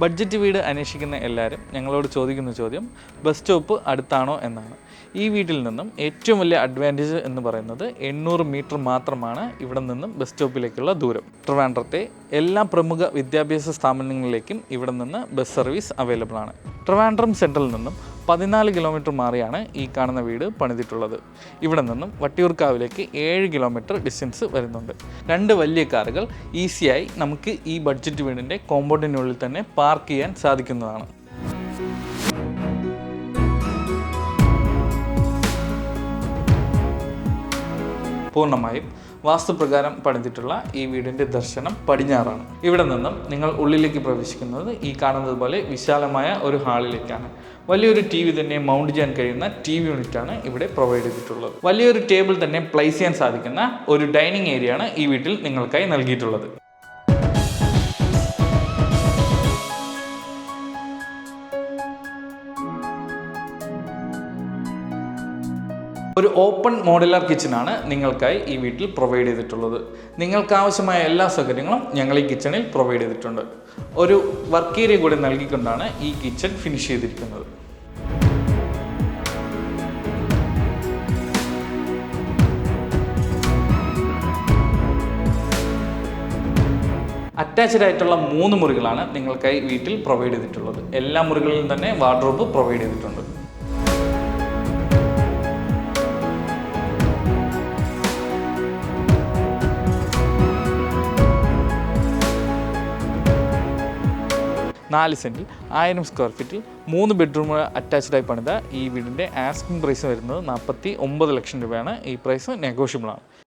Budget വീട് അന്വേഷിക്കുന്ന എല്ലാവരും ഞങ്ങളോട് ചോദിക്കുന്ന ചോദ്യം ബസ് സ്റ്റോപ്പ് അടുത്താണോ എന്നാണ്. ഈ വീട്ടിൽ നിന്നും ഏറ്റവും വലിയ അഡ്വാന്റേജ് എന്ന് പറയുന്നത് എണ്ണൂറ് മീറ്റർ മാത്രമാണ് ഇവിടെ നിന്നും ബസ് സ്റ്റോപ്പിലേക്കുള്ള ദൂരം. ട്രിവാൻഡ്രത്തെ എല്ലാ പ്രമുഖ വിദ്യാഭ്യാസ സ്ഥാപനങ്ങളിലേക്കും ഇവിടെ നിന്ന് ബസ് സർവീസ് അവൈലബിൾ ആണ്. ട്രിവാൻഡ്രം സെൻട്രലിൽ നിന്നും പതിനാല് കിലോമീറ്റർ മാറിയാണ് ഈ കാണുന്ന വീട് പണിതിട്ടുള്ളത്. ഇവിടെ നിന്നും വട്ടിയൂർക്കാവിലേക്ക് ഏഴ് കിലോമീറ്റർ ഡിസ്റ്റൻസ് വരുന്നുണ്ട്. രണ്ട് വലിയ കാറുകൾ ഈസിയായി നമുക്ക് ഈ ബഡ്ജറ്റ് വീടിന്റെ കോമ്പൗണ്ടിനുള്ളിൽ തന്നെ പാർക്ക് ചെയ്യാൻ സാധിക്കുന്നതാണ്. പൂർണമായും വാസ്തുപ്രകാരം പണിതിട്ടുള്ള ഈ വീടിന്റെ ദർശനം പടിഞ്ഞാറാണ്. ഇവിടെ നിന്നും നിങ്ങൾ ഉള്ളിലേക്ക് പ്രവേശിക്കുന്നത് ഈ കാണുന്നത് പോലെ വിശാലമായ ഒരു ഹാളിലേക്കാണ്. വലിയൊരു ടി വി തന്നെ മൗണ്ട് ചെയ്യാൻ കഴിയുന്ന ടി വി യൂണിറ്റാണ് ഇവിടെ പ്രൊവൈഡ് ചെയ്തിട്ടുള്ളത്. വലിയൊരു ടേബിൾ തന്നെ പ്ലേസ് ചെയ്യാൻ സാധിക്കുന്ന ഒരു ഡൈനിങ് ഏരിയയാണ് ഈ വീട്ടിൽ നിങ്ങൾക്കായി നൽകിയിട്ടുള്ളത്. ഒരു ഓപ്പൺ മോഡുലാർ കിച്ചണാണ് നിങ്ങൾക്കായി ഈ വീട്ടിൽ പ്രൊവൈഡ് ചെയ്തിട്ടുള്ളത്. നിങ്ങൾക്ക് ആവശ്യമായ എല്ലാ സൗകര്യങ്ങളും ഞങ്ങൾ ഈ കിച്ചണിൽ പ്രൊവൈഡ് ചെയ്തിട്ടുണ്ട്. ഒരു വർക്ക് ഏരിയ കൂടി നൽകിക്കൊണ്ടാണ് ഈ കിച്ചൺ ഫിനിഷ് ചെയ്തിരിക്കുന്നത്. അറ്റാച്ച്ഡ് ആയിട്ടുള്ള മൂന്ന് മുറികളാണ് നിങ്ങൾക്കായി വീട്ടിൽ പ്രൊവൈഡ് ചെയ്തിട്ടുള്ളത്. എല്ലാ മുറികളിലും തന്നെ വാർഡ്രോബ് പ്രൊവൈഡ് ചെയ്തിട്ടുണ്ട്. നാല് സെന്റിൽ ആയിരം സ്ക്വയർ ഫീറ്റിൽ മൂന്ന് ബെഡ്റൂം അറ്റാച്ച്ഡ് ആയി പണിത ഈ വീടിന്റെ ആസ്കിംഗ് പ്രൈസ് വരുന്നത് നാൽപ്പത്തി ഒമ്പത് ലക്ഷം രൂപയാണ്. ഈ പ്രൈസ് നെഗോഷ്യബിൾ ആണ്.